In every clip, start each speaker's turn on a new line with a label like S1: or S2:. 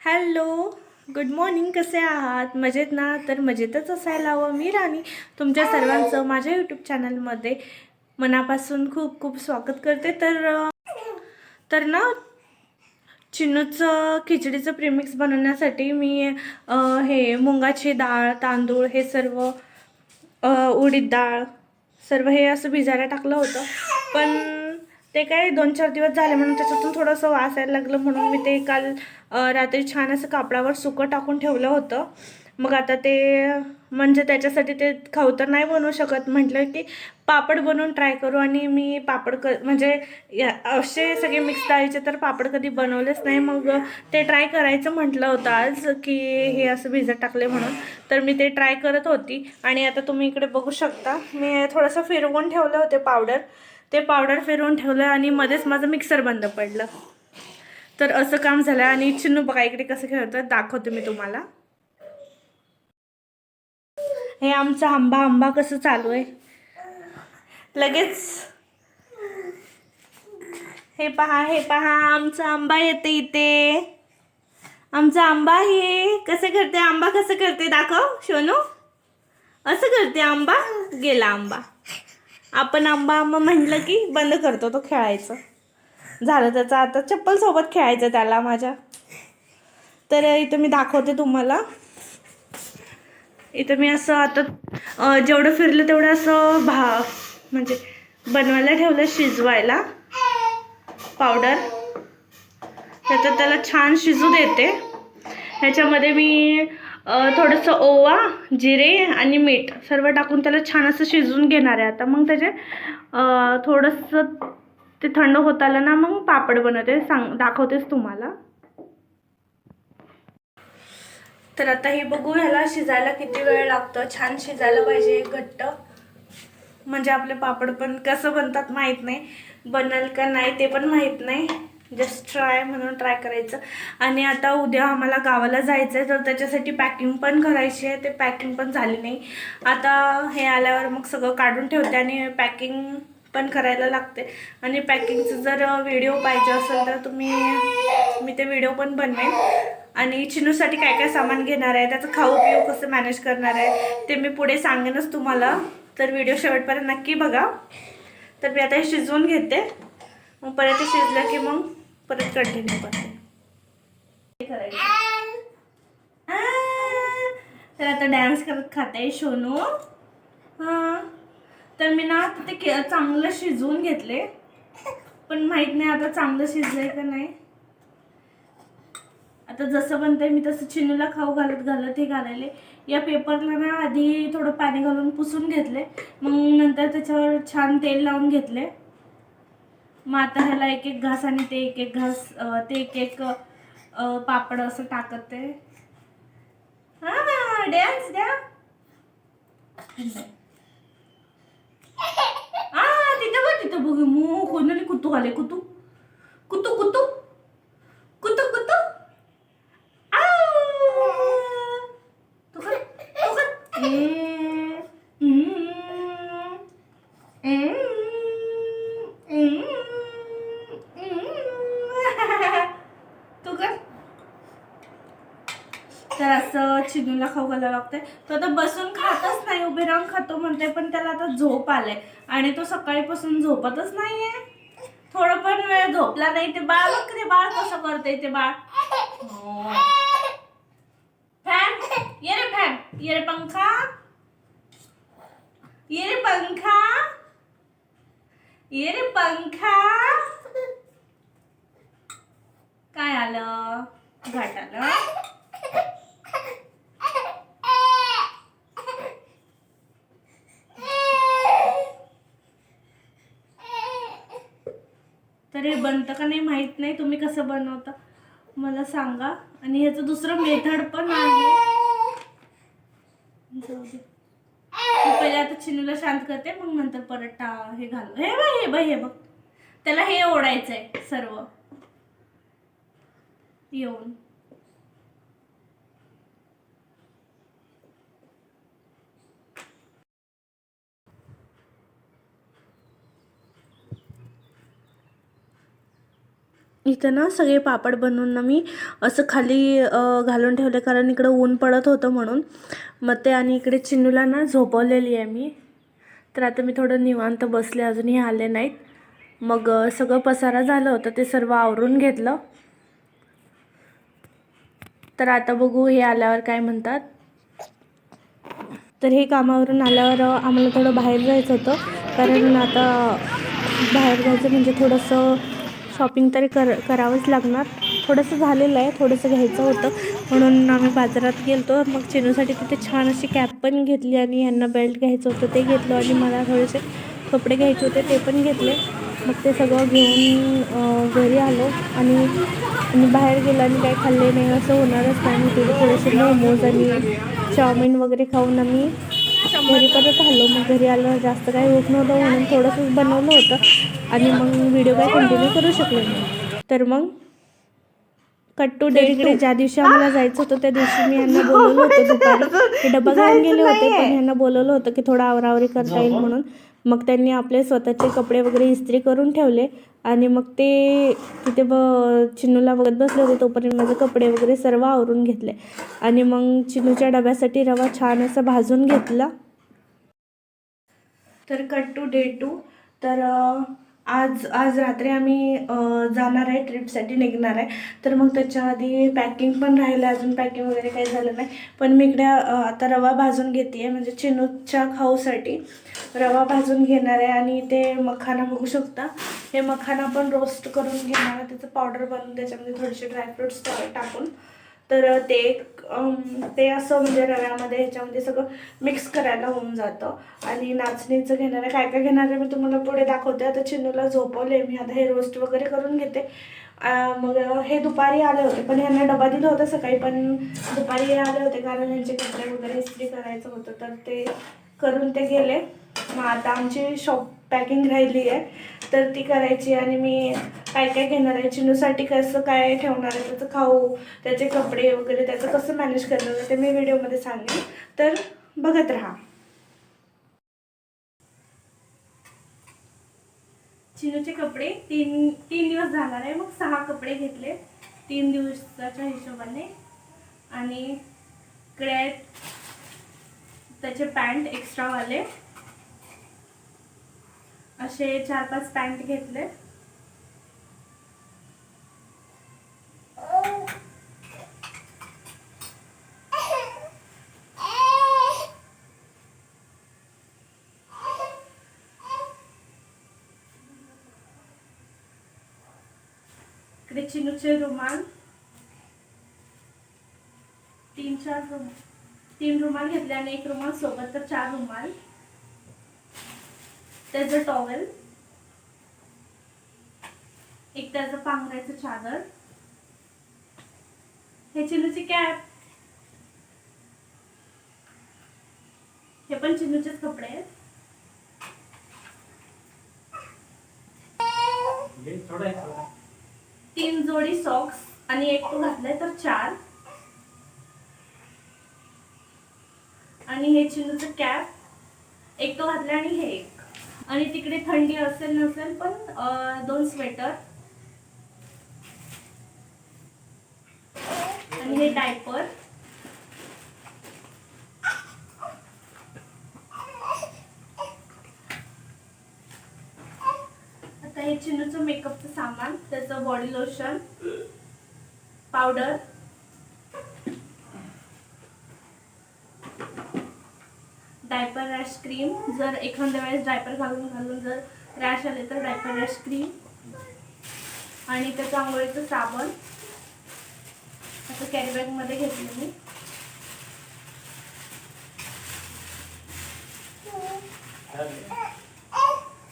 S1: Hello good morning कसे आहात? मजेत ना? तर मजेतच असायला हवं. मी राणी. तुमच्या सर्वांचं माझ्या यूट्यूब चॅनलमध्ये मनापासून खूप खूप स्वागत करते. तर तर ना चिन्नूचं खिचडीचं प्रेमिक्स बनवण्यासाठी मी हे मुंगाची डाळ तांदूळ हे सर्व उडीद डाळ सर्व हे असं भिजायला टाकलं होतं. पण ते काय दोन चार दिवस झाले म्हणून त्याच्यातून थोडंसं वास यायला लागलं म्हणून मी ते काल रात्री छान असं कापडावर सुकं टाकून ठेवलं होतं. मग आता ते म्हणजे त्याच्यासाठी ते खाऊ तर नाही बनवू शकत. म्हटलं की पापड बनवून ट्राय करू आणि मी पापड क म्हणजे असे सगळे मिक्स डाळीचे तर पापड कधी बनवलेच नाही. मग ते ट्राय करायचं म्हटलं होतं आज की हे असं भिजत टाकले म्हणून. तर मी ते ट्राय करत होती. आणि आता तुम्ही इकडे बघू शकता. मी थोडंसं फिरवून ठेवलं होते पावडर. ते पावडर फिरवून ठेवलं आणि मध्येच माझं मिक्सर बंद पडलं. तर असं काम झालं आणि चिन्नू बघा इकडे कसं खेळतं दाखवते मी तुम्हाला. हे आमचा आंबा आंबा कसं चालू आहे? लगेच. हे पहा हे पहा आमचा आंबा येते इथे. आमचा आंबा हे कसं करते आंबा कसं करते दाखव सोनू असं करते आंबा गेला आंबा. आपण आंबा आंबा म्हणलं की बंद करतो तो खेळायचं. झालं त्याचं आता चप्पल सोबत खेळायचं त्याला माझ्या. तर इथं मी दाखवते तुम्हाला. इथं मी असं आता जेवढं फिरलं तेवढं असं भा म्हणजे बनवायला ठेवलं शिजवायला. पावडर. त्याच्यात त्याला छान शिजू देते. ह्याच्यामध्ये मी थोडंसं ओवा जिरे आणि मीठ सर्व टाकून त्याला छान असं शिजवून घेणार आहे आता. मग त्याचे थोडंसं ते थंड होत आलं ना मग पापड बनवते. सांग दाखवतेच तुम्हाला. तर आता हे बघू ह्याला शिजायला किती वेळ लागतो? छान शिजायला पाहिजे घट्ट. म्हणजे आपले पापड पण कसं बनतात माहीत नाही. बनल का नाही ते पण माहीत नाही. जस्ट ट्राय म्हणून ट्राय करायचं. आणि आता उद्या आम्हाला गावाला जायचं आहे तर त्याच्यासाठी पॅकिंग पण करायची आहे. ते पॅकिंग पण झाली नाही. आता हे आल्यावर मग सगळं काढून ठेवते आणि पॅकिंग पण करायला लागते. आणि पॅकिंगचं जर व्हिडिओ पाहिजे असेल तर तुम्ही मी ते व्हिडिओ पण बनवेन. आणि चिनूसाठी काय काय सामान घेणार आहे त्याचं खाऊ पिऊ कसं मॅनेज करणार आहे ते मी पुढे सांगेनच तुम्हाला. तर व्हिडिओ शेवटपर्यंत नक्की बघा. तर मी आता हे शिजवून घेते. मग परत ते शिजलं की मग परत कंटिन्यू करते. हे करायचं. तर आता डान्स करत खाते सोनू हां. तर मी ना ते के चांगलं शिजवून घेतले. पण माहीत नाही आता चांगलं शिजलंय का नाही. आता जसं बनतंय मी तसं चिनूला खाऊ घालत घालत हे घालायले. या पेपरला ना आधी थोडं पाणी घालून पुसून घेतले. मग नंतर त्याच्यावर छान तेल लावून घेतले. मग आता ह्याला एक एक घास आणि ते एक एक घास ते एक एक पापड असं टाकत. आहे हा डॅन्स द्या हा तिथं बघ तिथं बघ मो कोणाला कुतू आले कुतू. कुतू कुतू. कुतू कुतू आऊ. तू कर तू कर ए, हम्म, हम्म, हम्म, हम्म. तू कर तर असं चिनूला खाऊ घालावं लागतंय. तो आता बसून खातच नाही उभे राहून खातो म्हणते पण त्याला आता झोप आलाय. आणि तो सकाळीपासून झोपतच नाहीये. थोडं पण वेळ झोपला नाही ते बाळ बघ ते बाळ कसं करतंय ते बाळ. फॅन ये रे फॅन ये रे पंखा. ये रे पंखा. ये रे पंखा. काय आलं? घाट आलं? तर हे बनतं का नाही माहीत नाही तुम्ही कसं बनवता? मला सांगा. आणि ह्याचं दुसरं मेथड पण आहे. जाऊ दे. पहिले आता चिनूला शांत करते मग नंतर परत टा हे घाल. हे बघ हे बघ हे बघ. त्याला हे ओढायचंय सर्व. येऊन. इथं ना सगळे पापड बनवून ना मी असं खाली घालून ठेवले कारण इकडं ऊन पडत होतं म्हणून. मग ते आणि इकडे चिन्नूला ना झोपवलेली आहे मी. तर आता मी थोडं निवांत बसले अजूनही आले नाहीत. मग सगळं पसारा झालं होतं ते सर्व आवरून घेतलं. तर आता बघू हे आल्यावर काय म्हणतात. तर हे कामावरून आल्यावर आम्हाला थोडं बाहेर जायचं होतं. कारण आता बाहेर जायचं म्हणजे थोडंसं शॉपिंग तरी कर करावंच लागणार. थोडंसं झालेलं आहे थोडंसं घ्यायचं होतं. म्हणून आम्ही बाजारात गेलो मग चिनूसाठी तिथे छान अशी कॅप पण घेतली आणि यांना बेल्ट घ्यायचं होतं ते घेतलं आणि मला थोडेसे कपडे घ्यायचे होते ते पण घेतले. मग ते सगळं घेऊन घरी आलो. आणि आणि बाहेर गेलं आणि काही खाल्ले नाही असं होणारच नाही. तिथे थोडेसे मोमोज आणि चाऊमिन वगैरे खाऊन आम्ही घरी परत आलो. मग घरी आलं जास्त काही होत नव्हतं म्हणून थोडंसंच बनवलं होतं. आणि मग व्हिडिओ काय कंटिन्यू करू शकले नाही. तर मग कट टू डे इकडे ज्या दिवशी आम्हाला जायचं होतं त्या दिवशी मी यांना बोलवलं होतं दुपारी. डबा घेऊन गेले होते पण यांना बोलवलं होतं की थोडं आवरावरी करता येईल म्हणून. मग त्यांनी आपले स्वतःचे कपडे वगैरे इस्त्री करून ठेवले आणि मग ते तिथे ब चिन्नूला बघत बसले होते तोपर्यंत माझे कपडे वगैरे सर्व आवरून घेतले. आणि मग चिन्नूच्या डब्यासाठी रवा छान असा भाजून घेतला. तर कट टू डे टू तर आज आज रात्री आम्ही जाणार आहे ट्रिपसाठी निघणार आहे. तर मग त्याच्या आधी पॅकिंग पण राहिलं आहे अजून पॅकिंग वगैरे काही झालं नाही. पण मी इकडे आता रवा भाजून घेते आहे म्हणजे चिनूच्या खाऊसाठी रवा भाजून घेणार आहे. आणि ते मखाना बघू शकता. हे मखाना पण रोस्ट करून घेणार आहे. त्याचं पावडर बनवून त्याच्यामध्ये थोडेसे ड्रायफ्रुट्स टाकून. तर ते एक, ते असं म्हणजे रव्यामध्ये ह्याच्यामध्ये सगळं मिक्स करायला होऊन जातं. आणि नाचणीचं घेणार आहे काय काय घेणार आहे मी तुम्हाला पुढे दाखवते. आता चिन्नूला झोपवले मी आता हे रोस्ट वगैरे करून घेते. मग हे दुपारी आले होते पण यांना डबा दिला होता सकाळी पण दुपारी हे आले होते कारण यांचे कपडे वगैरे इस्त्री करायचं होतं तर ते करून ते गेले. मग आता आमची शॉप पॅकिंग राहिली आहे. तर ती करायची आणि मी काय काय घेणार आहे चिनूसाठी कसं काय ठेवणार आहे त्याचं खाऊ त्याचे कपडे वगैरे त्याचं कसं मॅनेज करणार ते मी व्हिडिओमध्ये सांगेन. तर बघत राहा. चिनूचे कपडे तीन तीन दिवस जाणार आहे. मग सहा कपडे घेतले. तीन दिवसाच्या हिशोबाने. आणि इकडे आहेत त्याचे पॅन्ट एक्स्ट्रावाले असे चार पाच पॅन्ट घेतले. इकडे चिनूचे रुमाल. तीन चार रुमाल तीन रुमाल घेतले आणि एक रुमाल सोबत तर चार रुमाल. त्याचं टॉवेल एक त्याचं पांघरायचं चादर. हे चिनूची कॅप हे पण चिनूचेच कपडे आहेत. तीन जोडी सॉक्स आणि एक तो घातलाय तर चार. आणि हे चिनूचं कॅप एक तो घातलाय आणि हे एक. आणि तिकडे थंडी असेल नसेल पण दोन स्वेटर. आणि हे डायपर. आता हे चिनूचं मेकअपचं सामान त्याचं body lotion powder diaper rash cream जर एखाद्या वेळेस डायपर घालून घालून जर रॅश आले तर डायपर रॅश क्रीम आणि त्याचं आंघोळीचं साबण. असं कॅरीबॅगमध्ये घेतलं मी.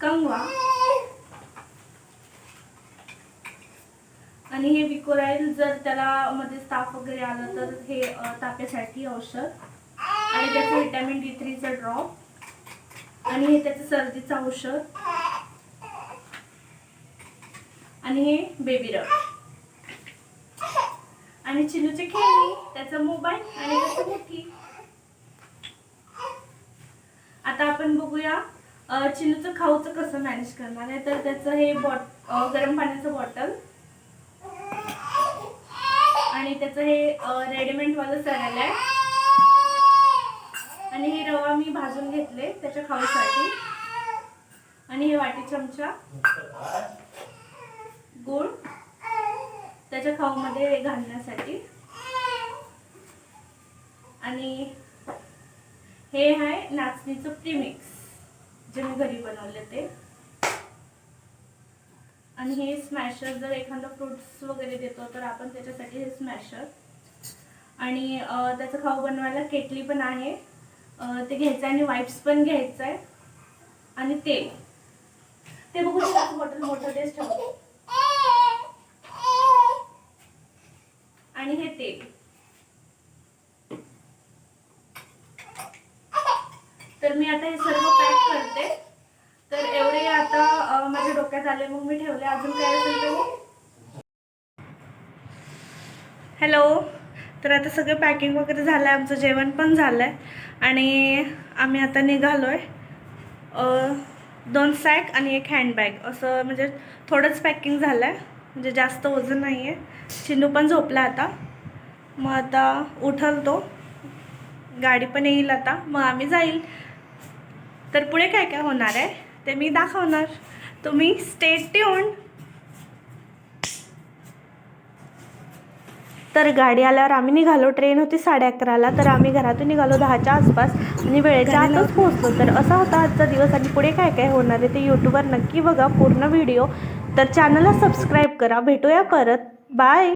S1: कंगवा. आणि हे विकोराईल जर त्याला मध्ये ताप वगैरे आला तर हे अ, औषध. आणि त्याचं व्हिटॅमिन डी थ्रीचं ड्रॉप आणि हे त्याचं सर्दीचं औषध. आणि हे बेबी रब आणि चिनूचे खेळणी त्याचा मोबाईल आणि त्याची मुठी आता आपण बघूया चिनूचं खाऊचं कसं मॅनेज करणार. आहे तर त्याचं हे बॉट गरम पाण्याचं बॉटल आणि त्याचं हे रेडीमेडवालं सरळ आहे आणि हे रवा मी भाजून घेतले त्याच्या खाऊसाठी. आणि हे वाटी चमचा. गुळ. त्याच्या खाऊमध्ये घालण्यासाठी. आणि हे आहे नाचणीचं प्रीमिक्स जे मी घरी बनवले ते. आणि हे स्मॅशर जर एखादा फ्रुट्स वगैरे देतो तर आपण त्याच्यासाठी हे स्मॅशर आणि त्याचं खाऊ बनवायला केटली पण आहे. ते घ्यायचं आहे आणि वाईप्स पण घ्यायचं आहे आणि तेल. ते बघू शकतो बॉटल मोठं तेच ठेवतो. आणि हे तेल. तर मी आता हे सर्व पॅक करते. तर एवढे आता माझ्या डोक्यात आले मग मी ठेवले. अजून काय असेल ते हॅलो तर आता सगळं पॅकिंग वगैरे झालं आहे आमचं जेवण पण झालं आहे आणि आम्ही आता निघालो आहे दोन सॅक आणि एक हँडबॅग असं म्हणजे थोडंच पॅकिंग झालं आहे म्हणजे जास्त वजन नाही आहे चिनू पण झोपला आता. मग आता उठल तो गाडी पण येईल आता. मग आम्ही जाईल. तर पुढे काय काय होणार आहे ते मी दाखवणार. तुम्ही स्टेट ट्यून तर गाडी आल्यावर आम्ही निघालो. ट्रेन होती साडे अकराला तर आम्ही घरातून निघालो दहाच्या आसपास. आणि वेळेच्या आतच पोहोचलो. तर असा होता आजचा दिवस आणि पुढे काय काय होणार आहे ते यूट्यूबवर नक्की बघा. पूर्ण व्हिडिओ. तर चॅनलला सबस्क्राईब करा. भेटूया परत. बाय